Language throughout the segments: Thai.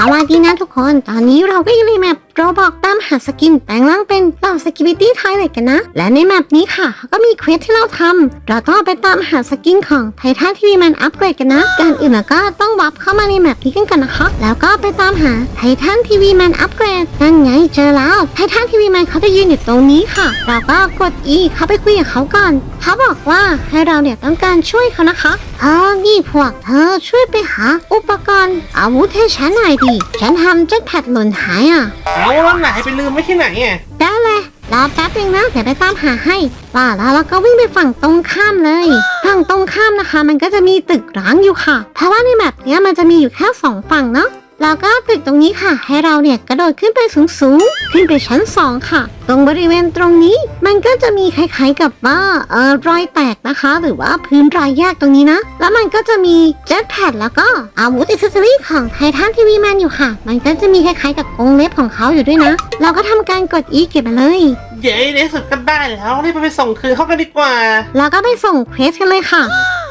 สวัสดีนะทุกคน ตอนนี้เราก็อยู่ในแมป โรบอกตามหาสกินแปลงร่างเป็นเหล่าสกิบิตี้ไทเลยกันนะ และในแมปนี้ค่ะเขาก็มีเควสที่เราทำเราต้องไปตามหาสกินของไททันทีวีแมนอัปเกรดกันนะก่อนอื่นก็ต้องวับเข้ามาในแมปนี้กันกันนะคะแล้วก็ไปตามหาไททันทีวีแมนอัปเกรดนั่นไงเจอแล้วไททันทีวีแมนเขาจะยืนอยู่ตรงนี้ค่ะ เราก็กด E เข้าไปคุยกับเขาก่อนเขาบอกว่าให้เราเนี่ยต้องการช่วยเขานะคะเออนี่พวกเธอช่วยไปหาอุปกรณ์อาวุธให้ฉันหน่อยดิฉันทำเจ็ตแพดหล่นหายอะเอาแล้วไหนไปลืมไว้ที่ไหนอะได้เลยรอแป๊บนึงนะเดี๋ยวไปตามหาให้ว่าแล้วเราก็วิ่งไปฝั่งตรงข้ามเลย ฝั่งตรงข้ามนะคะ มันก็จะมีตึกร้างอยู่ค่ะ เพราะว่าในแบบเนี้ยมันจะมีอยู่แค่สองฝั่งเนาะ แล้วก็ตึกตรงนี้ค่ะ ให้เราเนี่ยกระโดดขึ้นไปสูงๆ ขึ้นไปชั้นสองค่ะ ตรงบริเวณตรงนี้ มันก็จะมีคล้ายๆกับว่าเออรอยแตกนะคะ หรือว่าพื้นรอยแยกตรงนี้นะ แล้วมันก็จะมีเจ็ตแพดแล้วก็อาวุธอิสซอรี่ของไททันทีวีแมนอยู่ค่ะ มันก็จะมีคล้ายๆกับกรงเล็บของเขาอยู่ด้วยนะ เราก็ทำการกดอีเก็บมาเลย เย้ในที่สุดก็ได้แล้วรีบไปส่งคืนเขากันดีกว่า แล้วก็ไปส่งเควสกันเลยค่ะ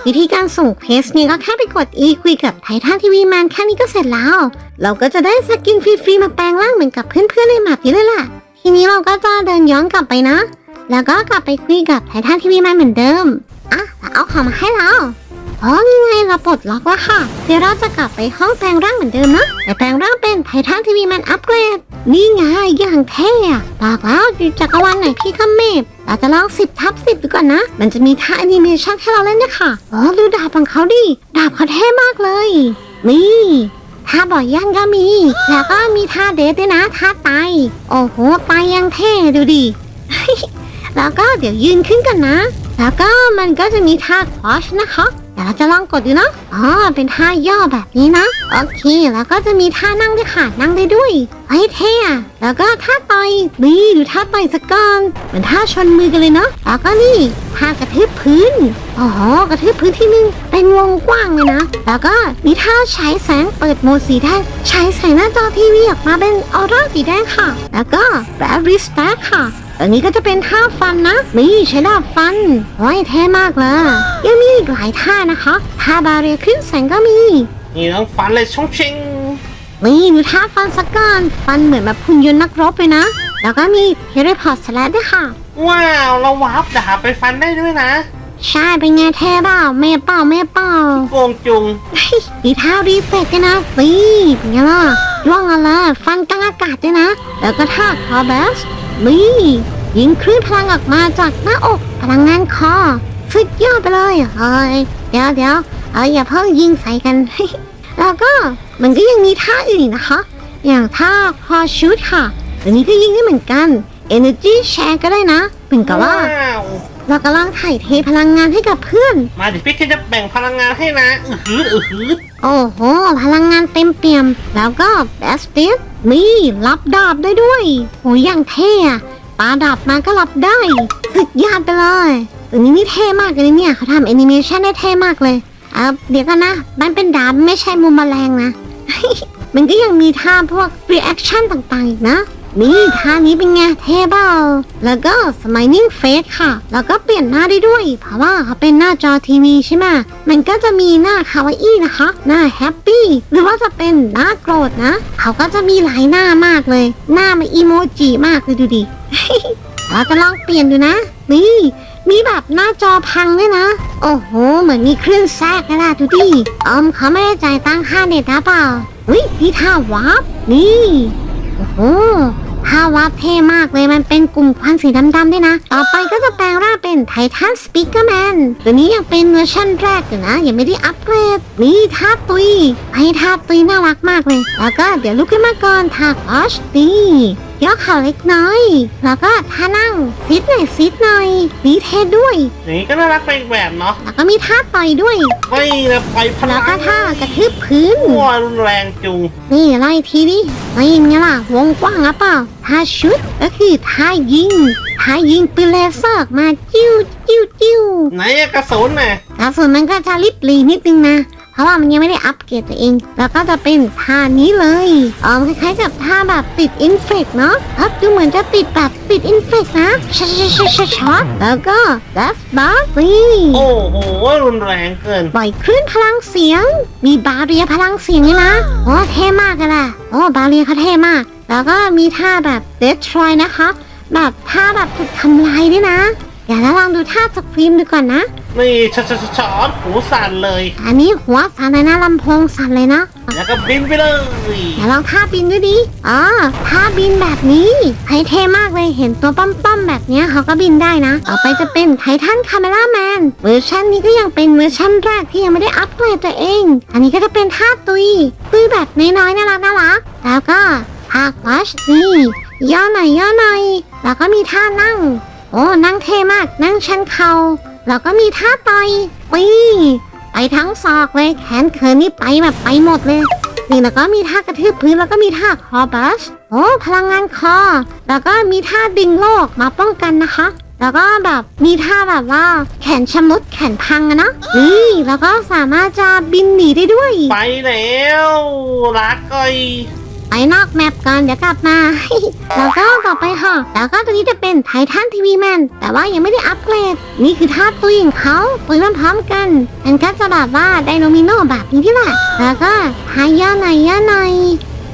วิธีการส่งเควสเนี่ยก็แค่ไปกด E คุยกับไททันทีวีแมนแค่นี้ก็เสร็จแล้ว เราก็จะได้สกินฟรีๆมาแปลงร่างเหมือนกับเพื่อนๆในแมปนี้เลยแหละทีนี้เราก็จะเดินย้อนกลับไปนะ แล้วก็กลับไปคุยกับไททันทีวีแมนเหมือนเดิมอะแล้วเอาของมาให้เราอ๋อนี่ไงเราปลดล็อกแล้วค่ะ เดี๋ยวเราจะกลับไปห้องแปลงร่างเหมือนเดิมนะแต่แปลงร่างเป็นไททันทีวีแมนอัปเกรด นี่ไงอย่างเท่อะบอกแล้วจักรวาลไหนพี่ขเมบ เราจะลองสิบทับสิบดูก่อนนะ มันจะมีท่าแอนิเมชันให้เราเล่นด้วยค่ะอ๋อดูดาบของเขาดิ ดาบเขาเท่มากเลย นี่ท่าบ่อยย่างก็มี แล้วก็มีท่าเดทด้วยนะท่าไตายโอ้โหไตายยังเท่ดูดิ แล้วก็เดี๋ยวยืนขึ้นกันนะ แล้วก็มันก็จะมีท่าควอชนะคะ ดี๋ยวเราจะลองกดดูเนาะอ๋อเป็นท่าย่อแบบนี้นะ โอเค แล้วก็จะมีท่านั่งด้วยค่ะนั่งได้ด้วยเฮ้ยเท่อะแล้วก็ท่าต่อยนี่ดูท่าต่อยสกก่อนเหมือนท่าชนมือกันเลยเนาะแล้วก็นี่ท่ากระทืบพื้นโอ้โหกระทืบพื้นที่หนึงเป็นวงกว้างเลยนะ แล้วก็มีท่าฉายแสงเปิดโหมดสีแดงฉายแสงหน้าจอทีวีออกมาเป็นออร่าสีแดงค่ะ แล้วก็แบบริสแต็ค่ะ อันนี้ก็จะเป็นท่าฟันนะ นี่ใช้ดาบฟันโอ้ยเท่มากเลย ยังมีอีกหลายท่านะคะท่าบาเรียขึ้นแสงก็มี นี่ต้องฟันเลยช่องชิงนี่ดูท่าฟันสักก่อนฟันเหมือนแบบหุ่นยนต์นักรบเลยนะ แล้วก็มีเทเลพอร์ตสแลดด้วยค่ะ ว้าวเราวาร์ปดาบไปฟันได้ด้วยนะ ใช่เป็นไงเท่เปล่าแม่เปล่าแม่เปล่าโกงจุงมีท่ารีเฟกด้วยนะนี่เป็นไงล่ะย่องอะไรฟันกลางอากาศด้วยนะ แล้วก็ท่าคอเบส นี่ยิงคลื่นพลังออกมาจากหน้าอกพลังงานคอสุดยอดไปเลยเฮ้ยเดี๋ยวเดี๋ยวเอาอย่าเพิ่งยิงใส่กัน แล้วก็มันก็ยังมีท่าอื่นอีกนะคะ อย่างท่าคอชูดค่ะอันนี้ก็ยิงได้เหมือนกัน Energy Share ก็ได้นะเหมือนกับว่าว้าวเรากำลังถ่ายเทพลังงานให้กับเพื่อน มาเดี๋ยวพี่แค่จะแบ่งพลังงานให้นะ อือหืออือหือ โอ้โห พลังงานเต็มเปี่ยม แล้วก็แบสเ i สนี่รับดาบได้ด้วยโหอย่างเท่ปาดาบมาก็รับได้สุดยอดไปเลยตัวนี้นี่เท่มากเลยเนี่ยเขาทำแอนิเมชันได้เท่มากเลยเอาเดี๋ยวกันนะ มันเป็นดาบไม่ใช่มุมแมลงนะ มันก็ยังมีท่าพวก reaction ต่างๆอีกนะ นี่ท่านี้เป็นไงเท่เปล่าแล้วก็ smiling face ค่ะ แล้วก็เปลี่ยนหน้าได้ด้วย เพราะว่าเขาเป็นหน้าจอทีวีใช่ไหมมันก็จะมีหน้าคาวาอี้นะคะ หน้าแฮปปี้หรือว่าจะเป็นหน้าโกรธนะ เขาก็จะมีหลายหน้ามากเลย หน้ามันอีโมจิมากเลยดูดิเราจะลองเปลี่ยนดูนะ นี่มีแบบหน้าจอพังด้วยนะ โอ้โห เหมือนมีคลื่นแทรกนะล่ะดูดิออมเขาไม่ได้จ่ายตังค่าเน็ตนะเปล่าอุ้ยนี่ท่าวาร์ปนี่ โอ้ฮาวาเท่มากเลยมันเป็นกลุ่มควันสีดำๆด้วยนะ ต่อไปก็จะแปลงร่างเป็นไททันสปีกเกอร์แมนตัวนี้ยังเป็นเวอร์ชันแรกอยู่นะ ยังไม่ได้อัปเกรด นี่ท่าตุยไอ้ท่าตุยน่ารักมากเลย แล้วก็เดี๋ยวลุกขึ้นมาก่อนท่าคอชนี่ ย่อเข่าเล็กน้อย แล้วก็ท่านั่งซิดหน่อยซิดหน่อยนี่เท่ด้วย อย่างนี้ก็น่ารักไปอีกแบบเนาะแล้วก็มีท่าต่อยด้วย ไม่นะปล่อยพลัแล้วงก็ท่ากระทืบพื้นว้ารุนแรงจุง นี่ไล่ทีดิไม่ยิงไงล่ะ วงกว้างหรือเปล่าท่าชุดก็คือท่ายิงท่ายิงปืนเลเซอร์ออกมาจิ้วจิ้วจิ้วไหนอะกระสุนน่ะกระสุนมันก็จะริบหรีนิดนึงนะ เพราะว่ามันยังไม่ได้อัปเกรดตัวเอง แล้วก็จะเป็นท่านี้เลยเออคล้ายๆกับท่าแบบติดอินเฟกเนาะครับดูเหมือนจะติดแบบติดอินเฟกนะช็อตช็อตช็อตช็อตช็อตแล้วก็ that's b a r นี่โอ้โหรุนแรงเกินปล่อยคลื่นพลังเสียง มีบาเรียพลังเสียงเลยนะโอ้เท่มากเลยล่ะโอ้บาเรียเขาเท่มาก แล้วก็มีท่าแบบเดสทรอยนะคะ แบบท่าแบบถูกทำลายด้วยนะ เดี๋ยวเราลองดูท่าจากฟิล์มดูก่อนนะ นี่ช็อตช็อตช็อตช็อตหูสั่นเลย อันนี้หัวสั่นเลยนะลำโพงสั่นเลยนะแล้วก็บินไปเลยเดี๋ยวลองท่าบินด้วยดิอ๋อท่าบินแบบนี้ไทเท่มากเลยเห็นตัวป้อมๆแบบเนี้ยเขาก็บินได้นะ ต่อไปจะเป็นไททันคาเมล่าแมนเวอร์ชันนี้ก็ยังเป็นเวอร์ชันแรกที่ยังไม่ได้อัปเกรดตัวเอง อันนี้ก็จะเป็นท่าตุย ตุยแบบน้อยๆน่ารักน่ารักแล้วก็ท่าวัชนี่ย่อหน่อยย่อหน่อยแล้วก็มีท่านั่ง โอ้นั่งเท่มาก นั่งชันเขา่าแล้วก็มีท่าต่อยปีไปทั้งศอกเลยแขนเขินนี่ไปแบบไปหมดเลย นี่แล้วก็มีท่ากระทืบพื้นแล้วก็มีท่าคอบัสโอ้พลังงานคอ แล้วก็มีท่าดึงโลกมาป้องกันนะคะ แล้วก็แบบมีท่าแบบว่าแขนชำรุดแขนพังอะนะนี่แล้วก็สามารถจะบินหนีได้ด้วย ไปแล้วรักก้อย ไปนอกแมปก่อนเดี๋ยวกลับมา แล้วก็ต่อไปค่ะแล้วก็ตัวนี้จะเป็นไททันทีวีแมนแต่ว่ายังไม่ได้อัปเกรด นี่คือท่าตุยของเขาตุยพร้อมกันมันก็จะแบบว่าไดโนมิโนแบบนี้ที่แหละแล้วก็ท่าย่อหน่อยย่อหน่อย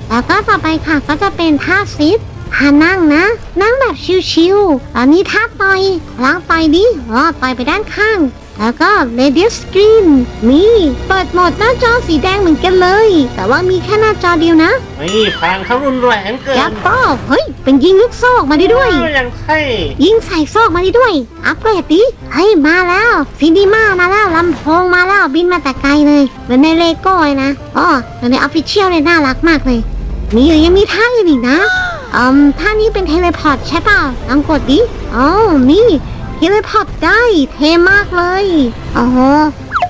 แล้วก็ต่อไปค่ะก็จะเป็นท่าซิดท่านั่งนะ นั่งแบบชิวๆอันนี้ท่าต่อยล้างต่อยดิอ๋อต่อยไปด้านข้าง แล้วก็ radio screen นี่เปิดโหมดหน้าจอสีแดงเหมือนกันเลย แต่ว่ามีแค่หน้าจอเดียวนะนี่พลังเขารุนแรงเกิยันกษ์ป้อเฮ้ย เป็นยิงลูกโซ่ออกมาได้ด้วยอ้ายังเท่ยิงใส่โซ่ออกมาได้ด้วย อัปเกรดดิเฮ้ย มาแล้วซีดีมามาแล้วลำโพงมาแล้วบินมาแต่ไกลเลยเหมือนในเลโก้เลยนะอ๋อเหมือนในออฟฟิเชียลเลยน่ารักมากเลยนี่ยังมีท่าอื่นอีกนะอืมท่านี้เป็นเทเลพอร์ตใช่เปล่าลองกดดิอ๋อนี่เทเลพอร์ตได้ เท่มากเลยโอ้โห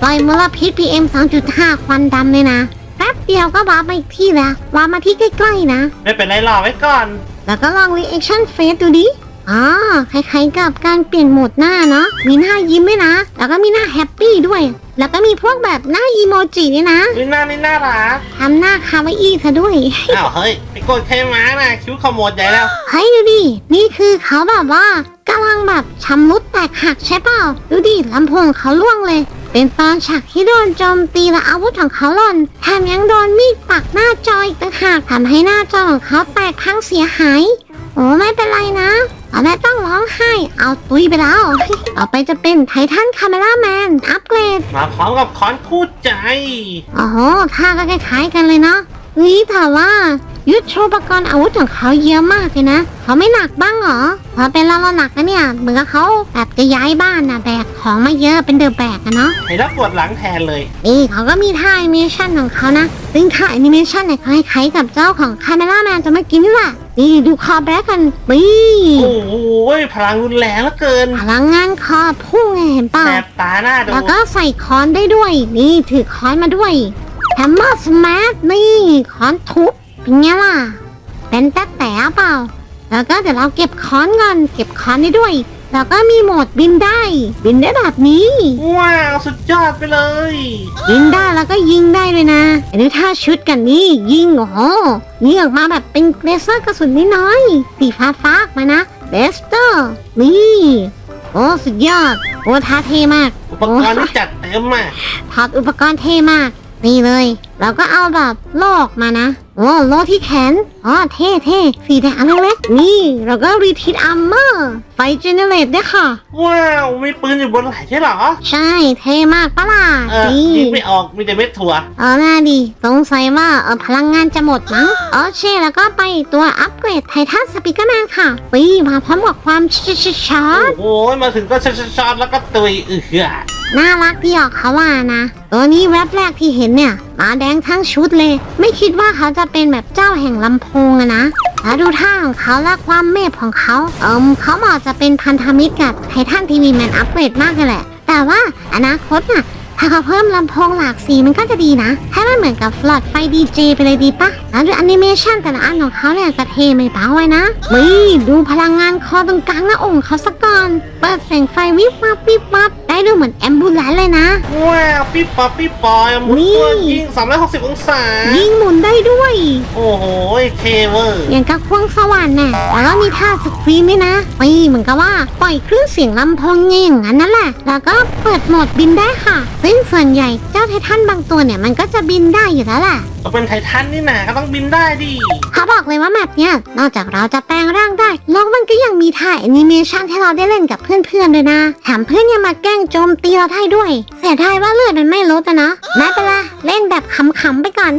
ปล่อยมลพิษ PM 2.5 ควันดำเลยนะ แป๊บเดียวก็วาร์ปมาอีกที่แล้ววาร์ปมาที่ใกล้ๆนะ ไม่เป็นไรหรอกไว้ก่อน แล้วก็ลอง reaction face ดูดิอ๋อคล้ายๆกับการเปลี่ยนโหมดหน้าเนาะมีหน้ายิ้มด้วยนะ แล้วก็มีหน้าแฮปปี้ด้วย แล้วก็มีพวกแบบหน้าอีโมจิด้วยนะวิน่านี่น่ารักทำหน้าคาวาอี้ซะด้วย อ้าวเฮ้ยไปกดใครมาน่ะคิ้วขมวดใหญ่แล้ว เฮ้ยดูดิ นี่คือเขาแบบว่า กำลังแบบชำรุดแตกหักใช่เปล่า ดูดิลำโพงเขาล่วงเลย เป็นตอนฉากที่โดนโจมตีและอาวุธของเขาหล่นแถมยังโดนมีดปักหน้าจออีกต่างหากทำให้หน้าจอของเขาแตกพังเสียหาย โอ้ไม่เป็นไรนะเอาแม่ต้องร้องไห้ เอาตุยไปแล้ว ต่อไปจะเป็นไททันคาเมล่าแมนอัปเกรด มาพร้อมกับคอนคู่ใจ โอ้โหท่าก็คล้ายๆกันเลยเนาะเฮ้ยแต่ว่า ยุทธโชปกรณ์อาวุธของเขาเยอะมากเลยนะ เขาไม่หนักบ้างเหรอพอเป็นเราเราหนักนะเนี่ย เหมือนกับเขาแบบจะย้ายบ้านนะแบกของมาเยอะเป็นเดอะแบกอะเนาะให้รับปวดหลังแทนเลย นี่เขาก็มีท่าแอนิเมชันของเขานะ ซึ่งท่าแอนิเมชันเนี่ยเขาคล้ายๆกับเจ้าของคาเมล่าแมนจะเมื่อกี้นี่แหละนี่ดูคอแบล็กกันนี่โอ้โหพลังรุนแรงเหลือเกิน พลังงานคอพุ่งไงเห็นเปล่าแสบตาหน้าดู แล้วก็ใส่ค้อนได้ด้วย นี่ถือค้อนมาด้วยแฮมเมอร์สมาร์ทนี่ค้อนทุบ เป็นไงล่ะ เป็นแต่แต่เปล่า แล้วก็เดี๋ยวเราเก็บค้อนก่อนเก็บค้อนได้ด้วย แล้วก็มีโหมดบินได้ บินได้แบบนี้ ว้าว สุดยอดไปเลยบินได้แล้วก็ยิงได้เลยนะอันนี้ถ้าชุดกันนี่ยิงโอ้โหยิงออกมาแบบเป็นเลเซอร์กระสุนน้อยๆสีฟ้าฟ้าๆออกมานะเบสเตอร์นี่โอ้สุดยอดโอ้ท่าเท่มาก อุปกรณ์ที่จัดเต็มอะถอดอุปกรณ์เท่มาก นี่เลย เราก็เอาแบบโลกมานะ โอ้โลที่แขนอ๋อเท่เท่สีแดงเล็กๆนี่เราก็รีทิดอัมเมอร์ไฟเจเนเรตด้วยค่ะ ว้าว มีปืนอยู่บนไหล่ใช่เหรอ ใช่เท่มากปะล่ะเออนี่ยิงไม่ออกมีแต่เม็ดถั่ว เออน่าดี สงสัยว่าเออพลังงานจะหมดมั้งโอเคแล้วก็ไปตัวอัปเกรดไททันสปีกเกอร์แมนค่ะปีมาพร้อมกับความชชชาร์โอ้โหมาถึงก็ช็อตๆแล้วก็ตุยเอือ น่ารักที่ออกเขาว่านะตัวนี้แวบแรกที่เห็นเนี่ยมาแดงทั้งชุดเลย ไม่คิดว่าเขาจะเป็นแบบเจ้าแห่งลำโพงอะนะแล้วดูท่าของเขาและความเมพของเขาเอิมเขาเหมาะจะเป็นพันธมิตรกับไททันทีวีแมนอัปเกรดมากเลยแหละ แต่ว่าอนาคตน่ะถ้าเขาเพิ่มลำโพงหลากสีมันก็จะดีนะ ให้มันเหมือนกับฟลอตไฟดีเจไปเลยดีปะ แล้วดูแอนิเมชันแต่ละอันของเขาเนี่ยกระเทไม่เบาไว้นะวิดูพลังงานคอตรงกลางหน้าอกเขาสักก่อน เปิดแสงไฟวิบวับวิบวับได้ดูเหมือนแอมบูเลนเลยนะ ว้าวปิ๊บป๊อปปิ๊บปอยหมุนตัวยิง360 องศา ยิงหมุนได้ด้วย โอ้โหเทเวอร์อย่างกับควงสวรรค์น่ะแล้วก็มีท่าสครีมด้วยนะปีเหมือนกับว่าปล่อยคลื่นเสียงลำโพงเงี้ยอย่างนั้นนั่นแหละ แล้วก็เปิดโหมดบินได้ค่ะ ซึ่งส่วนใหญ่เจ้าไททันบางตัวเนี่ยมันก็จะบินได้อยู่แล้วแหละ ก็เป็นไททันนี่นะก็ต้องบินได้ดิเขาบอกเลยว่าแมปเนี่ย นอกจากเราจะแปลงร่างได้แล้วมันก็ยังมีถ่ายแอนิเมชันให้เราได้เล่นกับเพื่อนๆด้วยนะแถมเพื่อนยังมาแกล้งโจมตีเราได้ด้วยเสียดายว่าเลือดมันไม่ลดอะนะไม่เป็นไรเล่นแบบขำๆไปก่อน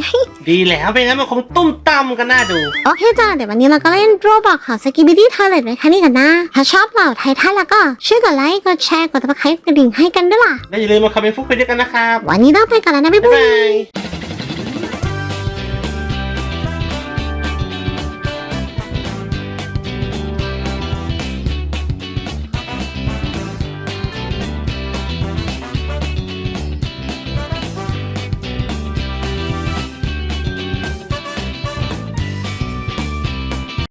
ดีแล้วไม่งั้นมันคงตุ้มตั้มกันน่าดู โอเคจ้าเดี๋ยววันนี้เราก็เล่นโรบอกของสกิบิดี้ทอยเลตไว้แค่นี้กันนะ ถ้าชอบเหล่าไททันแล้วก็ช่วยกดไลค์กดแชร์กดติดตามกระดิ่งให้กันด้วยล่ะและอย่าลืมมาคอมเมนต์พูดคุยด้วยกันนะครับวันนี้ต้องไปก่อนแล้วนะบ๊ายบ๊ายบาบายย